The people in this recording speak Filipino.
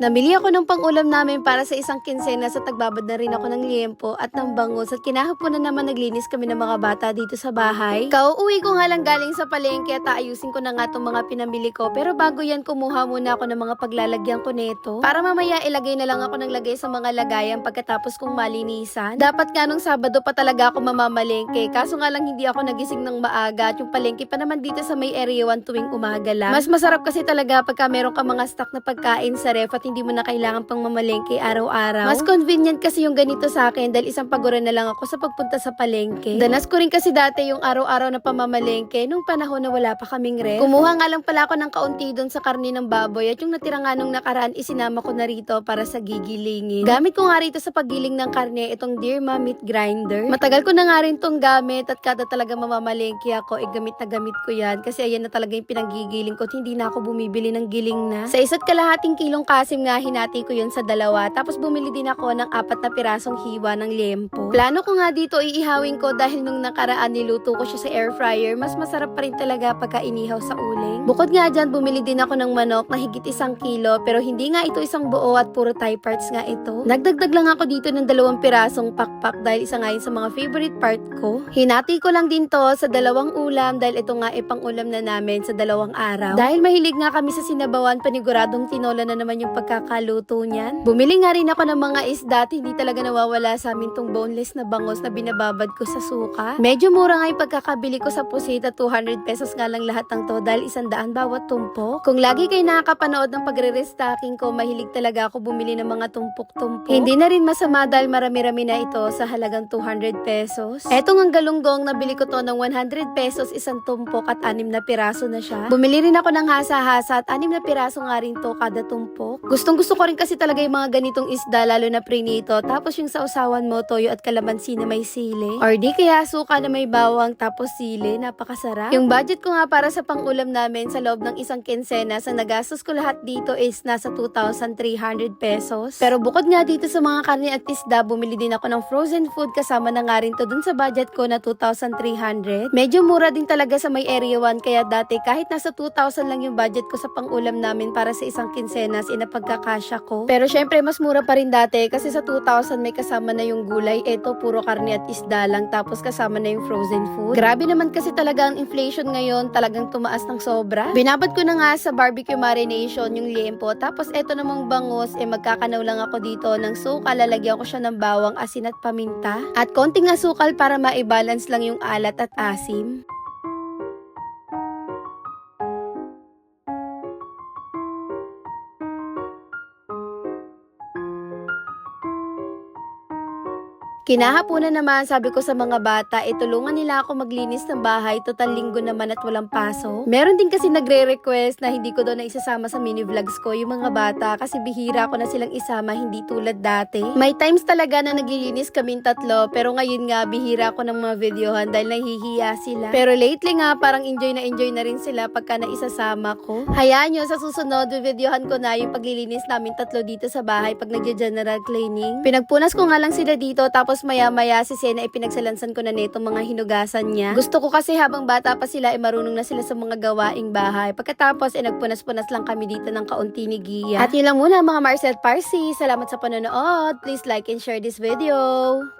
Namili ako ng pangulam namin para sa isang kinsena sa tagbabad na rin ako ng liempo at ng bangus at kinahaponan naman naglinis kami ng mga bata dito sa bahay. Kauuwi ko nga lang galing sa palengke at aayusin ko na nga itong mga pinamili ko pero bago yan kumuha muna ako ng mga paglalagyan ko nito para mamaya ilagay na lang ako ng lagay sa mga lagayan pagkatapos kong malinisan. Dapat nga nung Sabado pa talaga ako mamamalengke kaso nga lang hindi ako nagising ng maaga at yung palengke pa naman dito sa may area 1 tuwing umaga lang. Mas masarap kasi talaga pagka meron ka mga stock na pagkain sa ref at hindi mo na kailangan pang mamalengke araw-araw. Mas convenient kasi yung ganito sa akin dahil isang pagura na lang ako sa pagpunta sa palengke. Danas ko rin kasi dati yung araw-araw na pamamalengke nung panahon na wala pa kaming ref. Kumuha nga lang pala ako ng kaunti doon sa karni ng baboy at yung natira nga nung nakaraan isinama ko na rito para sa gigilingin. Gamit ko nga rito sa paggiling ng karne itong Dear Ma Meat Grinder. Matagal ko na nga rin tong gamit at kada talaga mamamalengke ako, eh gamit na gamit ko yan kasi ayan na talaga yung pinanggigiling ko hindi na ako bumibili ng giling na. Sa isa't kalahating kilong kasim nga hinati ko yun sa dalawa tapos bumili din ako ng apat na pirasong hiwa ng liempo. Plano ko nga dito iihawin ko dahil nung nakaraan niluto ko siya sa air fryer, mas masarap pa rin talaga pagka inihaw sa uling. Bukod nga dyan, bumili din ako ng manok na higit isang kilo pero hindi nga ito isang buo at puro thigh parts nga ito. Nagdagdag lang ako dito ng dalawang pirasong pakpak dahil isa nga yun sa mga favorite part ko. Hinati ko lang din to sa dalawang ulam dahil ito nga ay pang ulam na namin sa dalawang araw. Dahil mahilig nga kami sa sinabawan, paniguradong tinola na naman yung pagkakaluto niyan. Bumili nga rin ako ng mga isda at hindi talaga nawawala sa amin tong boneless na bangos na binababad ko sa suka. Medyo mura nga yung pagkakabili ko sa pusita, 200 pesos nga lang lahat ng to dahil isang daan bawat tumpok. Kung lagi kayo nakakapanood ng pagre-restocking ko, mahilig talaga ako bumili ng mga tumpok-tumpok. Hindi na rin masama dahil marami-rami na ito sa halagang 200 pesos. Etong ang galunggong, nabili ko to ng 100 pesos isang tumpok at anim na piraso na siya. Bumili rin ako ng hasa-hasa at anim na piraso nga rin to kada tumpok. Gustong gusto ko rin kasi talaga yung mga ganitong isda lalo na prinito. Tapos yung sausawan mo, toyo at kalamansi na may sili. Or di kaya suka na may bawang tapos sili. Napakasarap. Yung budget ko nga para sa pangulam namin sa loob ng isang kinsena sa nagastos ko lahat dito is nasa 2,300 pesos. Pero bukod nga dito sa mga karne at isda, bumili din ako ng frozen food kasama na nga rin to dun sa budget ko na 2,300. Medyo mura din talaga sa may area 1 kaya dati kahit nasa 2,000 lang yung budget ko sa pangulam namin para sa isang kinsenas inapagkakasya ko. Pero syempre mas mura pa rin dati kasi sa 2,000 may kasama na yung gulay. Eto puro karne at isda lang tapos kasama na yung frozen food. Grabe naman kasi talaga ang inflation ngayon talagang tumaas ng sobra. Binabad ko na nga sa barbecue marination yung liempo tapos eto namang bangus eh magkakanaw lang ako dito ng suka lalagyan ko siya ng bawang asin at paminta at konting asukal para maibalance lang yung alat at asim. Kinahaponan naman, sabi ko sa mga bata, eh tulungan nila ako maglinis ng bahay, total linggo naman at walang paso. Meron din kasi nagre-request na hindi ko doon na isasama sa mini vlogs ko yung mga bata kasi bihira ko na silang isama, hindi tulad dati. May times talaga na naglilinis kaming tatlo, pero ngayon nga bihira ko ng mga videohan dahil nahihiya sila. Pero lately nga, parang enjoy na enjoy na rin sila pagka naisasama ko. Hayaan nyo, sa susunod, videohan ko na yung paglilinis namin tatlo dito sa bahay pag nagja-general cleaning. Pinagpunas ko nga lang sila dito, tapos maya-maya si Sena ipinagsalansan ko na nitong mga hinugasan niya. Gusto ko kasi habang bata pa sila, ay marunong na sila sa mga gawaing bahay. Pagkatapos, ay nagpunas-punas lang kami dito ng kaunti ni Gia. At yun lang muna mga Marcel Parsi. Salamat sa panonood. Please like and share this video.